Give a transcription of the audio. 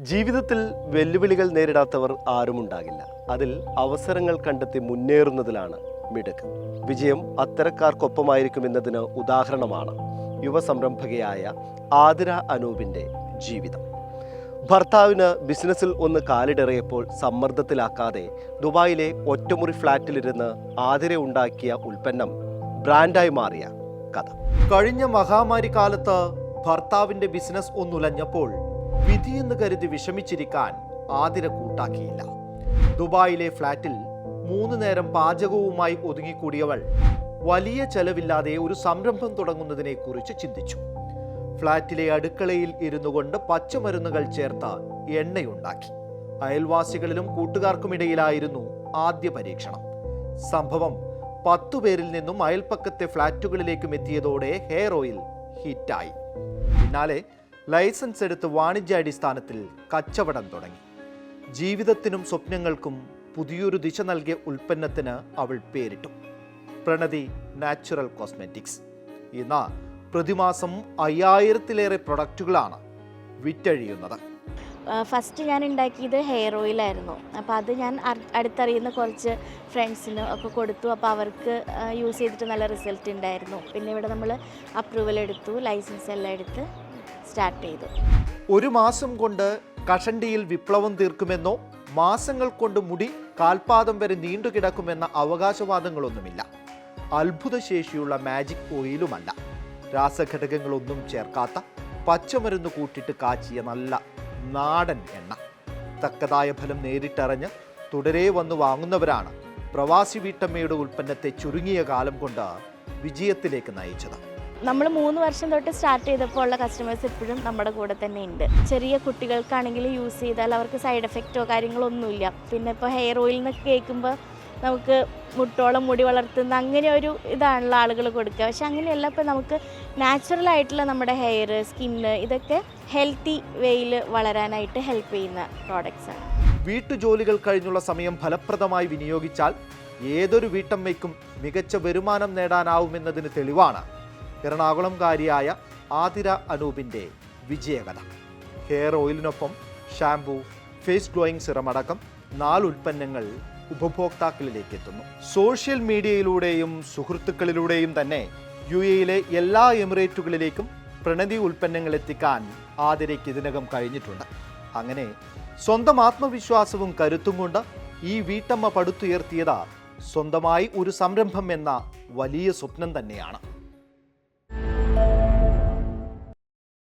ജീവിതത്തിൽ വെല്ലുവിളികൾ നേരിടാത്തവർ ആരുമുണ്ടാകില്ല. അതിൽ അവസരങ്ങൾ കണ്ടെത്തി മുന്നേറുന്നതിലാണ് മിടുക്ക്. വിജയം അത്തരക്കാർക്കൊപ്പമായിരിക്കുമെന്നതിന് ഉദാഹരണമാണ് യുവസംരംഭകയായ ആതിര അനൂപിന്റെ ജീവിതം. ഭർത്താവിന് ബിസിനസ്സിൽ ഒന്ന് കാലിടറിയപ്പോൾ സമ്മർദ്ദത്തിലാക്കാതെ ദുബായിലെ ഒറ്റമുറി ഫ്ളാറ്റിലിരുന്ന് ആതിര ഉണ്ടാക്കിയ ഉൽപ്പന്നം ബ്രാൻഡായി മാറിയ കഥ. കഴിഞ്ഞ മഹാമാരി കാലത്ത് ഭർത്താവിന്റെ ബിസിനസ് ഒന്നുലഞ്ഞപ്പോൾ വിധിയെന്ന് കരുതി വിഷമിച്ചിരിക്കാൻ ആതിര കൂട്ടാക്കിയില്ല. ദുബായിലെ ഫ്ലാറ്റിൽ മൂന്ന് നേരം പാചകവുമായി ഒതുങ്ങിക്കൂടിയവൾ വലിയ ചെലവില്ലാതെ ഒരു സംരംഭം തുടങ്ങുന്നതിനെ കുറിച്ച് ചിന്തിച്ചു. ഫ്ളാറ്റിലെ അടുക്കളയിൽ ഇരുന്നു കൊണ്ട് പച്ചമരുന്നുകൾ ചേർത്ത് എണ്ണയുണ്ടാക്കി. അയൽവാസികളിലും കൂട്ടുകാർക്കുമിടയിലായിരുന്നു ആദ്യ പരീക്ഷണം. സംഭവം പത്തു പേരിൽ നിന്നും അയൽപ്പക്കത്തെ ഫ്ളാറ്റുകളിലേക്കും എത്തിയതോടെ ഹെയർ ഓയിൽ ഹിറ്റായി. പിന്നാലെ ലൈസൻസ് എടുത്ത് വാണിജ്യാടിസ്ഥാനത്തിൽ കച്ചവടം തുടങ്ങി. ജീവിതത്തിനും സ്വപ്നങ്ങൾക്കും പുതിയൊരു ദിശ നൽകിയ ഉൽപ്പന്നത്തിന് അവൾ പേരിട്ടു. Pranathi natural cosmetics. ഇന്ന് പ്രതിമാസം അയ്യായിരത്തിലേറെ പ്രൊഡക്റ്റുകളാണ് വിറ്റഴിയുന്നത്. ഫസ്റ്റ് ഞാൻ ഉണ്ടാക്കിയത് ഹെയർ ഓയിലായിരുന്നു അപ്പോൾ അത് ഞാൻ അടുത്തറിയുന്ന കുറച്ച് ഫ്രണ്ട്സിന് ഒക്കെ കൊടുത്തു. അപ്പോൾ അവർക്ക് യൂസ് ചെയ്തിട്ട് നല്ല റിസൾട്ട് ഉണ്ടായിരുന്നു. പിന്നെ ഇവിടെ നമ്മൾ അപ്രൂവൽ എടുത്തു ലൈസൻസ് എല്ലാം എടുത്ത്. സ്റ്റാർട്ട് ചെയ്തു. ഒരു മാസം കൊണ്ട് കഷണ്ടിയിൽ വിപ്ലവം തീർക്കുമെന്നോ മാസങ്ങൾ കൊണ്ട് മുടി കാൽപാദം വരെ നീണ്ടുകിടക്കുമെന്ന അവകാശവാദങ്ങളൊന്നുമില്ല. അത്ഭുതശേഷിയുള്ള മാജിക് ഓയിലുമല്ല. രാസഘടകങ്ങളൊന്നും ചേർക്കാത്ത പച്ചമരുന്ന് കൂട്ടിട്ട് കാച്ചിയ നല്ല നാടൻ എണ്ണ. തക്കതായ ഫലം നേരിട്ടറിഞ്ഞ് തുടരെ വന്ന് വാങ്ങുന്നവരാണ് പ്രവാസി വീട്ടമ്മയുടെ ഉൽപ്പന്നത്തെ ചുരുങ്ങിയ കാലം കൊണ്ട് വിജയത്തിലേക്ക് നയിച്ചത്. നമ്മൾ മൂന്ന് വർഷം തൊട്ട് സ്റ്റാർട്ട് ചെയ്തപ്പോൾ ഉള്ള കസ്റ്റമേഴ്സ് ഇപ്പോഴും നമ്മുടെ കൂടെ തന്നെ ഉണ്ട്. ചെറിയ കുട്ടികൾക്കാണെങ്കിൽ യൂസ് ചെയ്താൽ അവർക്ക് സൈഡ് എഫക്റ്റോ കാര്യങ്ങളോ ഒന്നുമില്ല. പിന്നെ ഇപ്പോൾ ഹെയർ ഓയിൽ എന്നൊക്കെ കേൾക്കുമ്പോൾ നമുക്ക് മുട്ടോളം മുടി വളർത്തുന്ന അങ്ങനെ ഒരു ഇതാണല്ലോ ആളുകൾ കൊടുക്കുക. പക്ഷെ അങ്ങനെയല്ല ഇപ്പോൾ നമുക്ക് നാച്ചുറൽ ആയിട്ടുള്ള നമ്മുടെ ഹെയർ സ്കിന്ന് ഇതൊക്കെ ഹെൽത്തി വേയിൽ വളരാനായിട്ട് ഹെൽപ്പ് ചെയ്യുന്ന പ്രോഡക്റ്റ്സ് ആണ്. വീട്ടുജോലികൾ കഴിഞ്ഞുള്ള സമയം ഫലപ്രദമായി വിനിയോഗിച്ചാൽ ഏതൊരു വീട്ടമ്മയ്ക്കും മികച്ച വരുമാനം നേടാനാവുമെന്നതിന് തെളിവാണ്. എറണാകുളംകാരിയായ ആതിര അനൂപിന്റെ വിജയകഥ. ഹെയർ ഓയിലിനൊപ്പം ഷാംപൂ ഫേസ് ഗ്ലോയിങ് സിറം അടക്കം നാല് ഉൽപ്പന്നങ്ങൾ ഉപഭോക്താക്കളിലേക്ക് എത്തുന്നു സോഷ്യൽ മീഡിയയിലൂടെയും സുഹൃത്തുക്കളിലൂടെയും തന്നെ യു എയിലെ എല്ലാ എമിറേറ്റുകളിലേക്കും പ്രണതി ഉൽപ്പന്നങ്ങൾ എത്തിക്കാൻ ആതിരയ്ക്ക് ഇതിനകം കഴിഞ്ഞിട്ടുണ്ട്. അങ്ങനെ സ്വന്തം ആത്മവിശ്വാസവും കരുത്തും കൊണ്ട് ഈ വീട്ടമ്മ പടുത്തുയർത്തിയത് സ്വന്തമായി ഒരു സംരംഭം എന്ന വലിയ സ്വപ്നം തന്നെയാണ്.